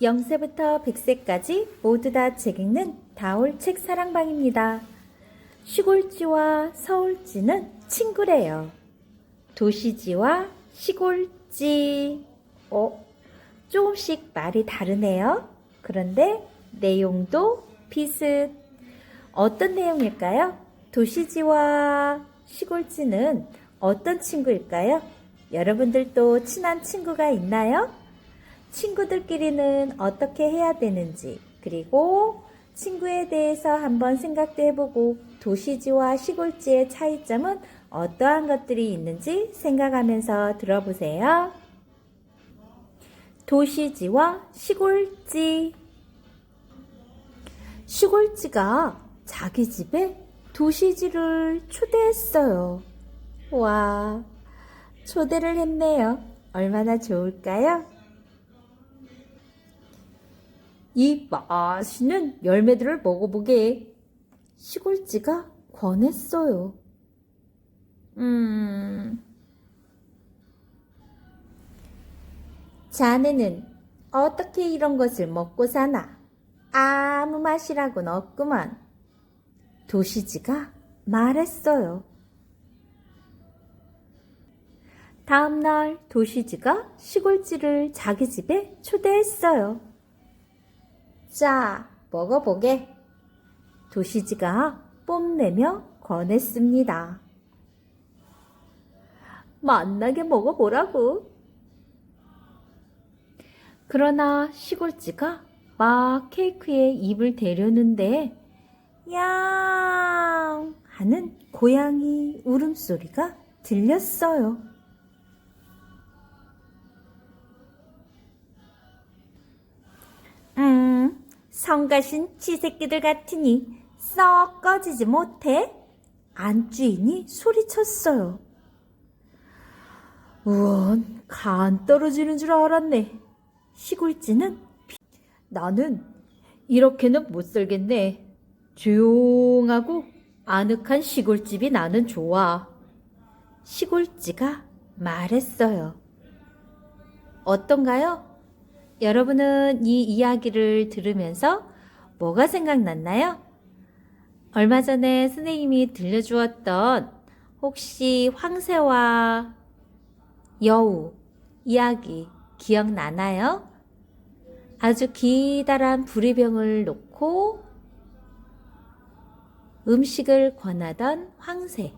0세부터 100세까지 모두 다 책 읽는 다올 책 사랑방입니다. 시골지와 서울지는 친구래요. 도시지와 시골지. 어, 조금씩 말이 다르네요. 그런데 내용도 비슷. 어떤 내용일까요? 도시지와 시골지는 어떤 친구일까요? 여러분들도 친한 친구가 있나요? 친구들끼리는 어떻게 해야 되는지, 그리고 친구에 대해서 한번 생각도 해보고 도시지와 시골지의 차이점은 어떠한 것들이 있는지 생각하면서 들어보세요. 도시지와 시골지. 시골지가 자기 집에 도시지를 초대했어요. 와, 초대를 했네요. 얼마나 좋을까요? 이 맛있는 열매들을 먹어보게 시골지가 권했어요. 음. 자네는 어떻게 이런 것을 먹고 사나? 아무 맛이라고는 없구만. 도시지가 말했어요. 다음날 도시지가 시골지를 자기 집에 초대했어요. 자, 먹어보게. 도시지가 뽐내며 권했습니다. 맛나게 먹어보라고. 그러나 시골지가 막 케이크에 입을 대려는데, 양! 하는 고양이 울음소리가 들렸어요. 성가신 쥐새끼들 같으니 썩 꺼지지 못해? 안주인이 소리쳤어요. 우원, 간 떨어지는 줄 알았네. 시골쥐는 비- 나는 이렇게는 못 살겠네. 조용하고 아늑한 시골집이 나는 좋아. 시골쥐가 말했어요. 어떤가요? 여러분은 이 이야기를 들으면서 뭐가 생각났나요? 얼마 전에 선생님이 들려주었던 혹시 황새와 여우 이야기 기억나나요? 아주 기다란 부리병을 놓고 음식을 권하던 황새.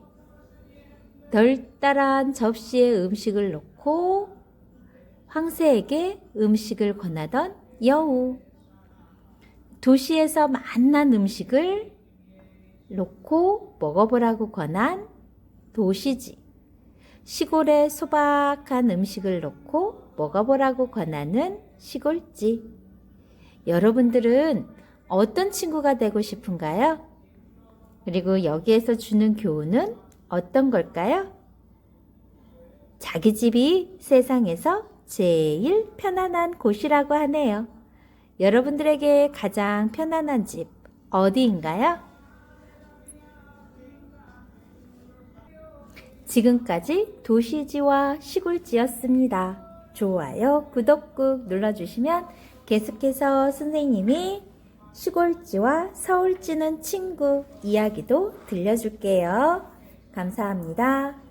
널따란 접시에 음식을 놓고 황새에게 음식을 권하던 여우. 도시에서 만난 음식을 놓고 먹어보라고 권한 도시지. 시골의 소박한 음식을 놓고 먹어보라고 권하는 시골지. 여러분들은 어떤 친구가 되고 싶은가요? 그리고 여기에서 주는 교훈은 어떤 걸까요? 자기 집이 세상에서 제일 편안한 곳이라고 하네요. 여러분들에게 가장 편안한 집 어디인가요? 지금까지 도시지와 시골지였습니다. 좋아요, 구독 꾹 눌러주시면 계속해서 선생님이 시골지와 서울지는 친구 이야기도 들려줄게요. 감사합니다.